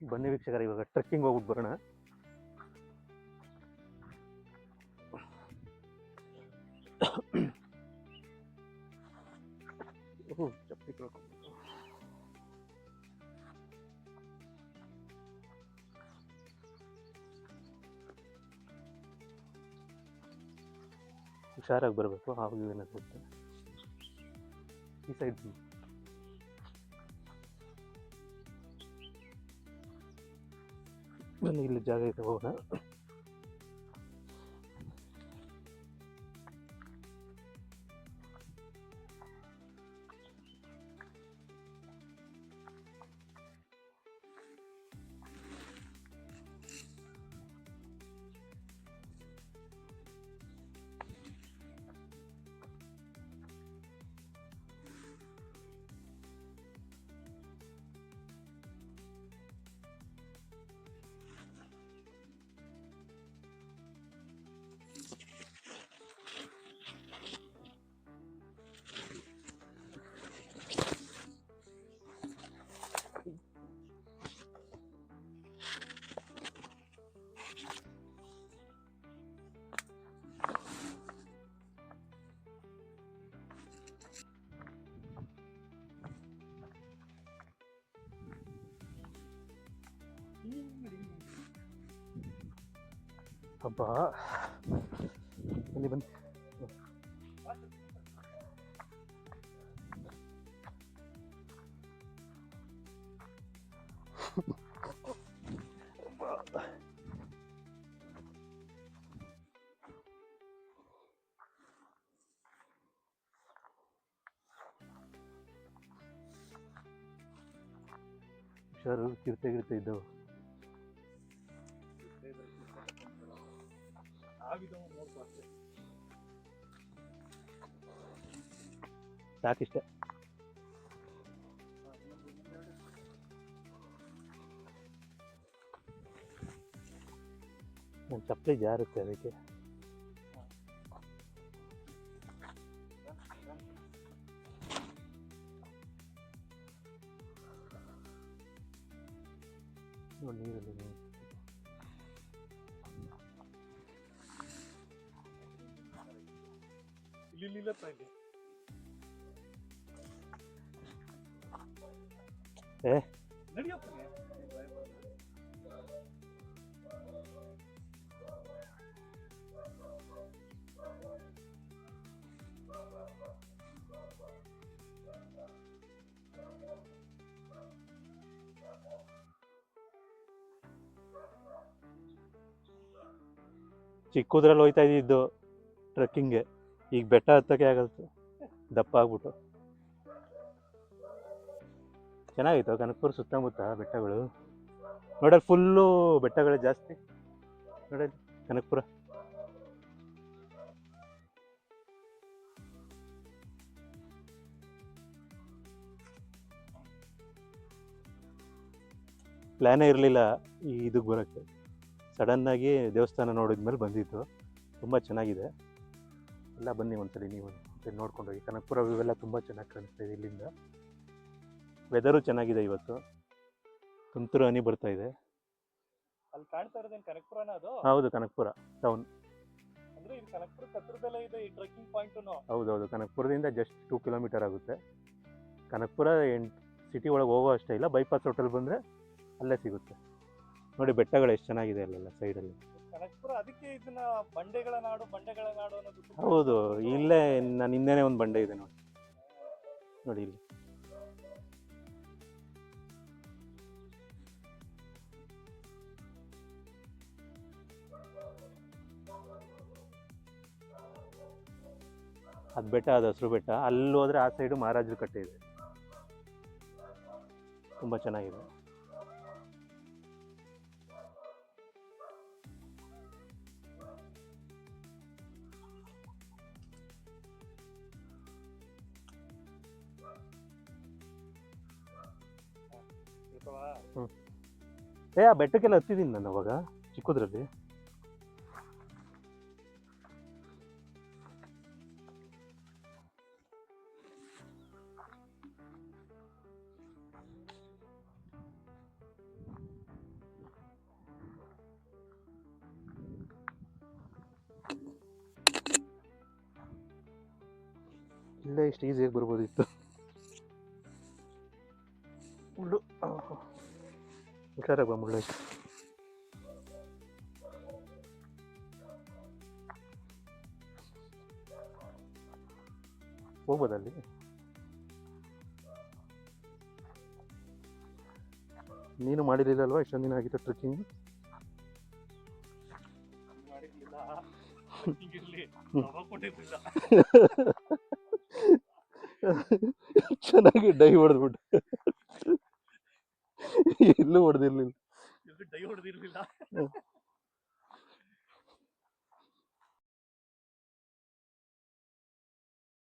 ಬನ್ನಿ ವೀಕ್ಷಕರ ಇವಾಗ ಟ್ರೆಕ್ಕಿಂಗ್ ಹೋಗ್ಬಿಟ್ಟು ಬರೋಣ ಓಹ್, ಚಪ್ಪಲಿ ಕಳ್ಕೊಂಡ್ಬಿಟ್ಟೆ. ಹುಷಾರಾಗಿ ಬರಬೇಕು ಆವಾಗ ಏನಾಗುತ್ತೆ ಈ ಸೈಡ್ ಬನ್ನಿ ಇಲ್ಲಿ ಜಾಗ ಇದೆ ಹಬ್ಬ. ಬನ್ನಿ ಬನ್ನಿ. ಹುಷಾರು ಕಿರ್ತೆ ಗಿರ್ತೆ ಇದ್ದವು. ಸಾಕಿಷ್ಟೇ ನನ್ನ ಚಪ್ಪಲಿ ಜಾರುತ್ತೆ ಅದಕ್ಕೆ ನೋಡಿ ನೀರಲ್ಲಿ ನೀರು. ಇಲ್ಲಿ ಇಲ್ಲ. ಇಲ್ಲಿ ಏ? ನಡಿಯಪ್ಪ ಚಿಕ್ಕದ್ರಲ್ಲಿ ಹೋಯ್ತಾ ಇದ್ದಿದ್ದು ಟ್ರೆಕ್ಕಿಂಗ್ಗೆ ಈಗ ಬೆಟ್ಟ ಹತ್ತಕ್ಕೆ ಆಗುತ್ತೆ ದಪ್ಪ ಆಗ್ಬಿಟ್ಟು. ಚೆನ್ನಾಗಿತ್ತು ಕನಕಪುರ ಸುತ್ತಮುತ್ತ ಬೆಟ್ಟಗಳು. ನೋಡಲ್ಲಿ ಫುಲ್ಲು ಬೆಟ್ಟಗಳು ಜಾಸ್ತಿ. ನೋಡಲ್ಲಿ ಕನಕಪುರ. ಪ್ಲ್ಯಾನೇ ಇರಲಿಲ್ಲ ಈ ಇದಕ್ಕೆ ಬರೋಕ್ಕೆ. ಸಡನ್ನಾಗಿ ದೇವಸ್ಥಾನ ನೋಡಿದ್ಮೇಲೆ ಬಂದಿತ್ತು. ತುಂಬ ಚೆನ್ನಾಗಿದೆ. ಎಲ್ಲ ಬನ್ನಿ ಒಂದ್ಸಲಿ ನೀವು ನೋಡ್ಕೊಂಡು ಹೋಗಿ. ಕನಕಪುರ ವ್ಯೂ ಎಲ್ಲ ತುಂಬ ಚೆನ್ನಾಗಿ ಕಾಣಿಸ್ತಾ ಇದೆ ಇಲ್ಲಿಂದ. ವೆದರು ಚೆನ್ನಾಗಿದೆ ಇವತ್ತು. ತುಂತುರು ಹನಿ ಬರ್ತಾ ಇದೆ. ಅಲ್ಲಿ ಕಾಣ್ತಾ ಇರೋದೇನು ಕನಕಪುರನ ಅದು? ಹೌದು ಕನಕಪುರ ಟೌನ್ ಅಂದ್ರೆ ಇದು ಕನಕಪುರ ಹತ್ರದಲ್ಲೇ ಇದೆ ಈ ಟ್ರೆಕ್ಕಿಂಗ್ ಪಾಯಿಂಟ್ ಹೌದೌದು ಕನಕಪುರದಿಂದ ಜಸ್ಟ್ ಟೂ ಕಿಲೋಮೀಟರ್ ಆಗುತ್ತೆ. ಕನಕಪುರ ಎಂಟು ಸಿಟಿ ಒಳಗೆ ಹೋಗೋ ಅಷ್ಟೇ ಇಲ್ಲ ಬೈಪಾಸ್ ಹೋಟೆಲ್ ಬಂದರೆ ಅಲ್ಲೇ ಸಿಗುತ್ತೆ. ನೋಡಿ ಬೆಟ್ಟಗಳು ಎಷ್ಟು ಚೆನ್ನಾಗಿದೆ ಅಲ್ಲೆಲ್ಲ ಸೈಡಲ್ಲಿ ಕನಕಪುರ ಅದಕ್ಕೆ ಇದನ್ನ ಬಂಡೆಗಳ ನಾಡು ಬಂಡೆಗಳ ನಾಡು ಅನ್ನೋದು ತುಂಬಾ ಹೌದು ಇಲ್ಲೇ ನಾನು ಹಿಂದೆನೆ ಒಂದು ಬಂಡೆ ಇದೆ ನೋಡಿ. ನೋಡಿ ಇಲ್ಲಿ. ಅದು ಬೆಟ್ಟ ಅದು ಹಸಿರು ಬೆಟ್ಟ. ಅಲ್ಲಿ ಹೋದ್ರೆ ಆ ಸೈಡು ಮಹಾರಾಜರ ಕಟ್ಟೆ ಇದೆ. ತುಂಬ ಚೆನ್ನಾಗಿದೆ. ಏ ಆ ಬೆಟ್ಟಕ್ಕೆಲ್ಲ ಹತ್ತಿದ್ದೀನಿ ನಾನು ಅವಾಗ ಚಿಕ್ಕದ್ರಲ್ಲಿ. ಇಲ್ಲೇ ಇಷ್ಟು ಈಸಿಯಾಗಿ ಬರ್ಬೋದಿತ್ತು. ಹುಷಾರಾಗಿ ver. Vamos a ಹೋಗ್ಬೋದಲ್ಲಿ ನೀನು ಮಾಡಿರಲಿಲ್ಲಲ್ವಾ? ಇಷ್ಟೊಂದು ದಿನ ಆಗಿತ್ತು ಟ್ರೆಕ್ಕಿಂಗ್ ಚೆನ್ನಾಗಿ ಡೈ ಹೊಡೆದ್ಬಿಟ್ಟು. ಎಲ್ಲೂ ಹೊಡೆದಿರ್ಲಿಲ್ಲ. ಡೈ ಹೊಡೆದಿರ್ಲಿಲ್ಲ.